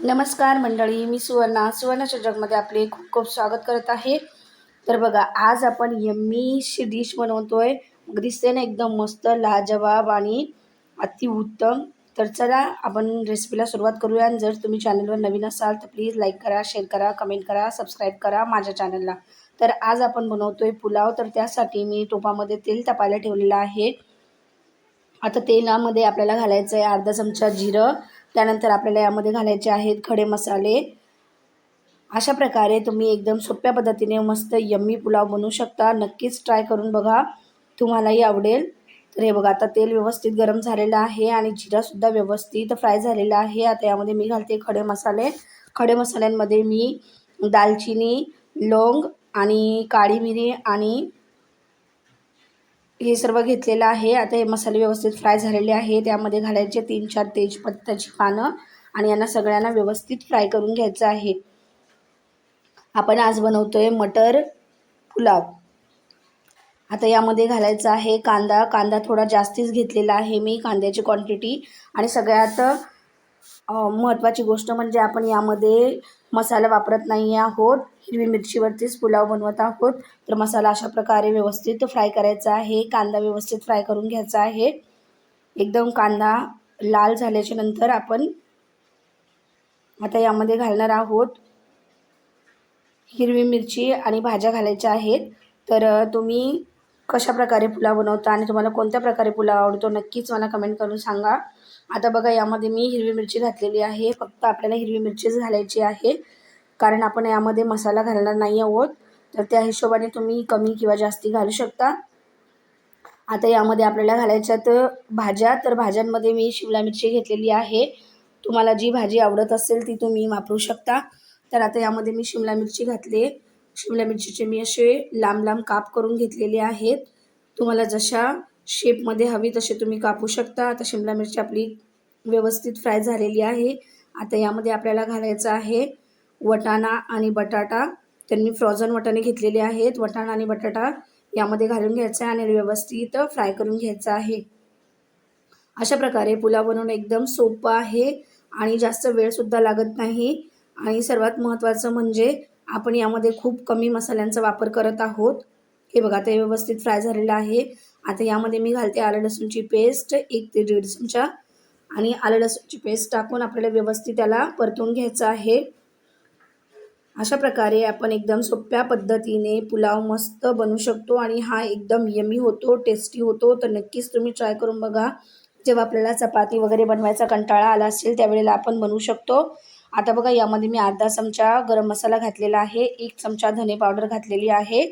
नमस्कार मंडळी मी सुवर्णा. सुवर्णाच्या जगमध्ये आपले खूप खूप स्वागत करत आहे. तर बघा आज आपण यम्मीशी डिश बनवतोय. दिसते ना एकदम मस्त लाजवाब आणि अतिउत्तम. तर चला आपण रेसिपीला सुरुवात करूया. आणि जर तुम्ही चॅनलवर नवीन असाल तर प्लीज लाईक करा शेअर करा कमेंट करा सबस्क्राईब करा माझ्या चॅनलला तर आज आपण बनवतोय पुलाव. तर त्यासाठी मी टोपामध्ये तेल तापायला ठेवलेलं आहे. आता तेलामध्ये आपल्याला घालायचं आहे अर्धा चमचा जिरं त्यानंतर आपल्याला यामध्ये घालायचे आहेत खडे मसाले. अशा प्रकारे तुम्ही एकदम सोप्या पद्धतीने मस्त यम्मी पुलाव बनवू शकता. नक्कीच ट्राय करून बघा. तुम्हालाही आवडेल. तर हे बघा आता तेल व्यवस्थित गरम झालेलं आहे आणि जिरासुद्धा व्यवस्थित फ्राय झालेला आहे. आता यामध्ये मी घालते खडे मसाले. खडे मसाल्यांमध्ये मी दालचिनी लवंग आणि काळी मिरी आणि हे सर्व घेतलेलं आहे. आता हे मसाले व्यवस्थित फ्राय झालेले आहे. त्यामध्ये घालायचे तीन चार तेजपत्त्याची पानं आणि यांना सगळ्यांना व्यवस्थित फ्राय करून घ्यायचं आहे. आपण आज बनवतोय मटर पुलाव. आता यामध्ये घालायचा आहे कांदा. कांदा थोडा जास्तीच घेतलेला आहे मी कांद्याची क्वांटिटी आणि सगळ्यात महत्त्वाची गोष्ट म्हणजे आपण यामध्ये मसाला वापरत नाही आहोत. हिरवी मिरचीवरतीच पुलाव बनवत आहोत. तर मसाला अशा प्रकारे व्यवस्थित फ्राय करायचा आहे. कांदा व्यवस्थित फ्राय करून घ्यायचा आहे. एकदम कांदा लाल झाल्याच्यानंतर आपण आता यामध्ये घालणार आहोत. हिरवी मिरची आणि भाज्या घालायच्या आहेत. तर तुम्ही कशा प्रकारे पुलाव बनवता आणि तुम्हाला कोणत्या प्रकारे पुलाव आवडतो नक्कीच मला कमेंट करून सांगा. आता बघा यामध्ये मी हिरवी मिरची घातलेली आहे. फक्त आपल्याला हिरवी मिरचीच घालायची आहे. कारण आपण यामध्ये मसाला घालणार नाही आहोत. तर त्या हिशोबाने तुम्ही कमी किंवा जास्ती घालू शकता. आता यामध्ये आपल्याला घालायच्यात भाज्या. तर भाज्यांमध्ये मी शिमला मिरची घेतलेली आहे. तुम्हाला जी भाजी आवडत असेल ती तुम्ही वापरू शकता. तर आता यामध्ये मी शिमला मिरची घातली. शिमला मिरचीचे मी असे लांब लांब काप करून घेतलेले आहेत. तुम्हाला जशा शेपमध्ये हवी तसे तुम्ही कापू शकता. आता शिमला मिरची आपली व्यवस्थित फ्राय झालेली आहे. आता यामध्ये आपल्याला घालायचं आहे वटाणा आणि बटाटा. तर मी फ्रॉझन वटाणे घेतलेले आहेत. वटाणा आणि बटाटा यामध्ये घालून घ्यायचा आहे आणि व्यवस्थित फ्राय करून घ्यायचं आहे. अशा प्रकारे पुलाव बनवणं एकदम सोपं आहे आणि जास्त वेळसुद्धा लागत नाही. आणि सर्वात महत्त्वाचं म्हणजे आपण यामध्ये खूप कमी मसाल्यांचा वापर करत आहोत. हे बघा ते व्यवस्थित फ्राय झालेलं आहे. आता यामध्ये मी घालते आलं लसूणची पेस्ट एक ते दीड चमचा. आणि आलं लसूणची पेस्ट टाकून आपल्याला व्यवस्थित त्याला परतून घ्यायचं आहे. अशा प्रकारे आपण एकदम सोप्या पद्धतीने पुलाव मस्त बनवू शकतो आणि हा एकदम यमी होतो टेस्टी होतो. तर नक्कीच तुम्ही ट्राय करून बघा. जेव्हा आपल्याला चपाती वगैरे बनवायचा कंटाळा आला असेल त्यावेळेला आपण बनवू शकतो. आता बघा यामध्ये मी अर्धा चमचा गरम मसाला घातलेला आहे. एक चमचा धने पावडर घातलेली आहे.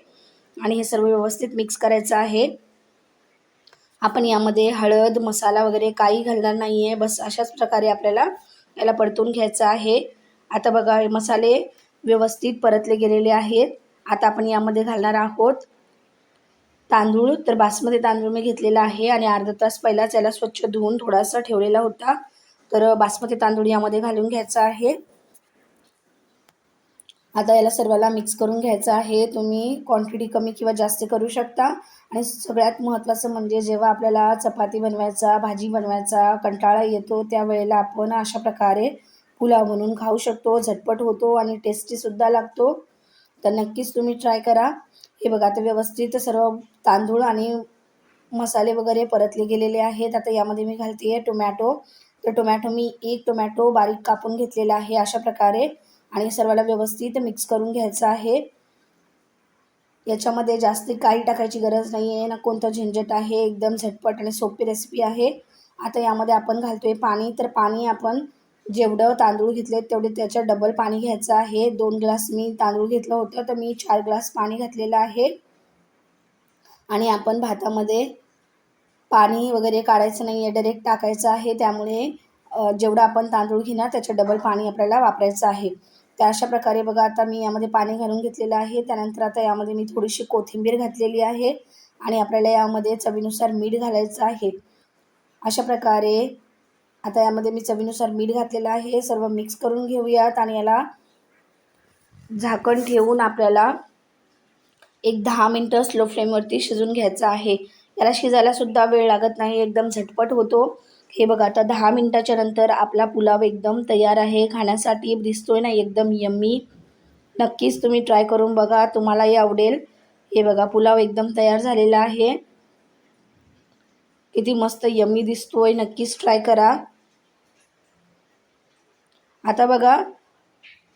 आणि हे सर्व व्यवस्थित मिक्स करायचं आहे. आपण यामध्ये हळद मसाला वगैरे काही घालणार नाही आहे बस अशाच प्रकारे आपल्याला याला परतून घ्यायचं आहे. आता बघा मसाले व्यवस्थित परतले गेलेले आहेत. आता आपण यामध्ये घालणार आहोत तांदूळ. तर बासमती तांदूळ मी घेतलेला आहे आणि अर्धा तास पहिलाच याला स्वच्छ धुवून थोडासा ठेवलेला होता. तर बासमती तांदूळ यामध्ये घालून घ्यायचा आहे. आता याला सर्वाला मिक्स करून घ्यायचं आहे. तुम्ही क्वांटिटी कमी किंवा जास्त करू शकता. आणि सगळ्यात महत्त्वाचं म्हणजे जेव्हा आपल्याला चपाती बनवायचा भाजी बनवायचा कंटाळा येतो त्यावेळेला आपण अशा प्रकारे पुलाव बनवून खाऊ शकतो. झटपट होतो आणि टेस्टीसुद्धा लागतो. तर नक्कीच तुम्ही ट्राय करा. हे बघा आता व्यवस्थित सर्व तांदूळ आणि मसाले वगैरे परतले गेलेले आहेत. आता यामध्ये मी घालते आहे टोमॅटो. तर टोमॅटो मी एक टोमॅटो बारीक कापून घेतलेला आहे. अशा प्रकारे आणि सर्वाला व्यवस्थित मिक्स करून घ्यायचं आहे. याच्यामध्ये जास्त काही टाकायची गरज नाही आहे ना कोणतं झंझट आहे एकदम झटपट आणि सोपी रेसिपी आहे. आता यामध्ये आपण घालतो आहे पाणी. तर पाणी आपण जेवढं तांदूळ घेतले तेवढे त्याच्या डबल पाणी घ्यायचं आहे. दोन ग्लास मी तांदूळ घेतलं होतं तर मी चार ग्लास पाणी घातलेलं आहे. आणि आपण भातामध्ये पाणी वगैरे काढायचं नाही आहे डायरेक्ट टाकायचं आहे. त्यामुळे जेवढं आपण तांदूळ घेणार त्याचं डबल पाणी आपल्याला वापरायचं आहे. त्या अशा प्रकारे बघा आता मी यामध्ये पाणी घालून घेतलेलं आहे. त्यानंतर आता यामध्ये मी थोडीशी कोथिंबीर घातलेली आहे आणि आपल्याला यामध्ये चवीनुसार मीठ घालायचं आहे. अशा प्रकारे आता यामध्ये मी चवीनुसार मीठ घातलेलं आहे. सर्व मिक्स करून घेऊयात आणि याला झाकण ठेवून आपल्याला एक दहा मिनटं स्लो फ्लेमवरती शिजून घ्यायचं आहे. याला शिजायलासुद्धा वेळ लागत नाही एकदम झटपट होतो. हे बघा आता दहा मिनटाच्या नंतर आपला पुलाव एकदम तयार आहे. खाण्यासाठी दिसतोय ना एकदम यम्मी. नक्कीच तुम्ही ट्राय करून बघा तुम्हालाही आवडेल. हे बघा पुलाव एकदम तयार झालेला आहे. किती मस्त यम्मी दिसतोय नक्कीच ट्राय करा. आता बघा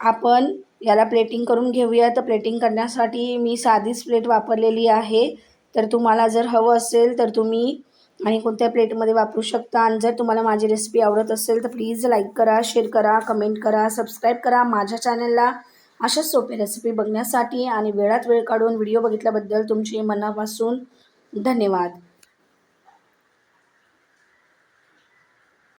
आपण याला प्लेटिंग करून घेऊया तर प्लेटिंग करण्यासाठी मी साधीच प्लेट वापरलेली आहे. तर तुम्हाला जर हवं असेल तर तुम्ही आणि कोणत्या प्लेटमध्ये वापरू शकता. आणि जर तुम्हाला माझी रेसिपी आवडत असेल तर प्लीज लाईक करा शेअर करा कमेंट करा सबस्क्राईब करा माझ्या चॅनलला अशाच सोपे रेसिपी बघण्यासाठी आणि वेळात वेळ काढून व्हिडिओ बघितल्याबद्दल तुमची मनापासून धन्यवाद.